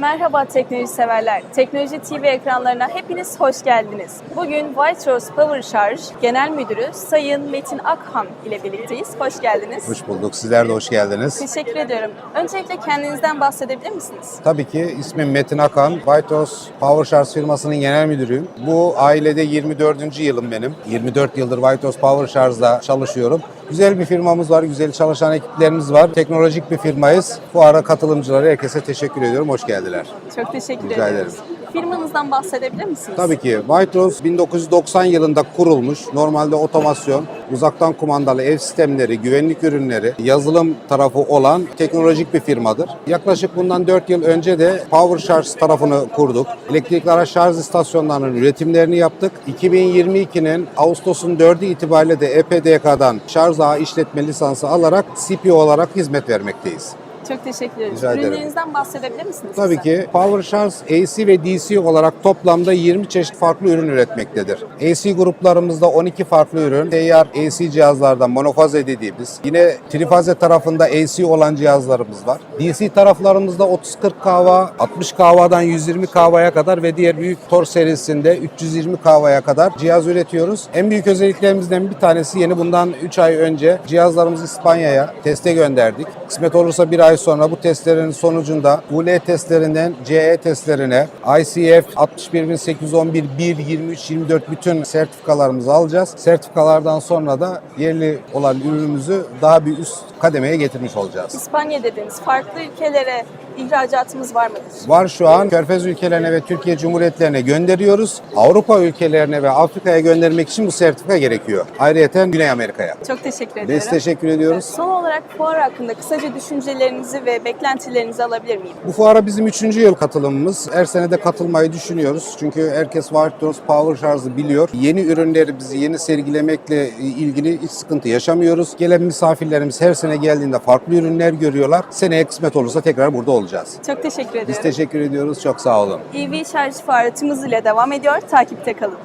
Merhaba teknoloji severler. Teknoloji TV ekranlarına hepiniz hoş geldiniz. Bugün White Rose Power Charge Genel Müdürü Sayın Metin Akhan ile birlikteyiz. Hoş geldiniz. Hoş bulduk. Sizler de hoş geldiniz. Teşekkür ediyorum. Öncelikle kendinizden bahsedebilir misiniz? Tabii ki ismim Metin Akan. White Rose Power Charge firmasının genel müdürüyüm. Bu ailede 24. yılım benim. 24 yıldır White Rose Power Charge'da çalışıyorum. Güzel bir firmamız var, güzel çalışan ekiplerimiz var. Teknolojik bir firmayız. Bu ara katılımcılara herkese teşekkür ediyorum. Hoş geldiler. Çok teşekkür Rica ederiz. Firmanızdan bahsedebilir misiniz? Tabii ki White Rose 1990 yılında kurulmuş. Normalde otomasyon, uzaktan kumandalı ev sistemleri, güvenlik ürünleri, yazılım tarafı olan teknolojik bir firmadır. Yaklaşık bundan 4 yıl önce de Power Charge tarafını kurduk. Elektrikli araç şarj istasyonlarının üretimlerini yaptık. 2022'nin Ağustos'un 4'ü itibariyle de EPDK'dan şarj ağı işletme lisansı alarak CPO olarak hizmet vermekteyiz. Çok teşekkür ederiz. Rica ederim. Ürünlerinizden bahsedebilir misiniz? Tabii bize? ki Power Charge AC ve DC olarak toplamda 20 çeşit farklı ürün üretmektedir. AC gruplarımızda 12 farklı ürün, seyyar AC cihazlardan monofaze dediğimiz, yine trifaze tarafında AC olan cihazlarımız var. DC taraflarımızda 30-40 kahva, 60 kahvadan 120 kahvaya kadar ve diğer büyük Tor serisinde 320 kahvaya kadar cihaz üretiyoruz. En büyük özelliklerimizden bir tanesi yeni bundan 3 ay önce cihazlarımızı İspanya'ya teste gönderdik. Kısmet olursa bir ay sonra bu testlerin sonucunda UL testlerinden CE testlerine ICF 61811 1 23 24 bütün sertifikalarımızı alacağız. Sertifikalardan sonra da yerli olan ürünümüzü daha bir üst kademeye getirmiş olacağız. İspanya dediniz. Farklı ülkelere ihracatımız var mıdır? Var şu an Körfez ülkelerine ve Türkiye Cumhuriyetlerine gönderiyoruz. Avrupa ülkelerine ve Afrika'ya göndermek için bu sertifika gerekiyor. Ayrıca Güney Amerika'ya. Çok teşekkür ediyorum. Biz teşekkür ediyoruz. Son olarak fuar hakkında kısaca düşüncelerinizi ve beklentilerinizi alabilir miyim? Bu fuara bizim üçüncü yıl katılımımız. Her sene de katılmayı düşünüyoruz. Çünkü herkes White Rose Power Charge'ı biliyor. Yeni ürünleri bizi yeni sergilemekle ilgili hiç sıkıntı yaşamıyoruz. Gelen misafirlerimiz her sene geldiğinde farklı ürünler görüyorlar. Seneye kısmet olursa tekrar burada olacağız. Çok teşekkür ediyorum. Biz teşekkür ediyoruz. Çok sağ olun. EV şarj tüm hızıyla devam ediyor. Takipte kalın.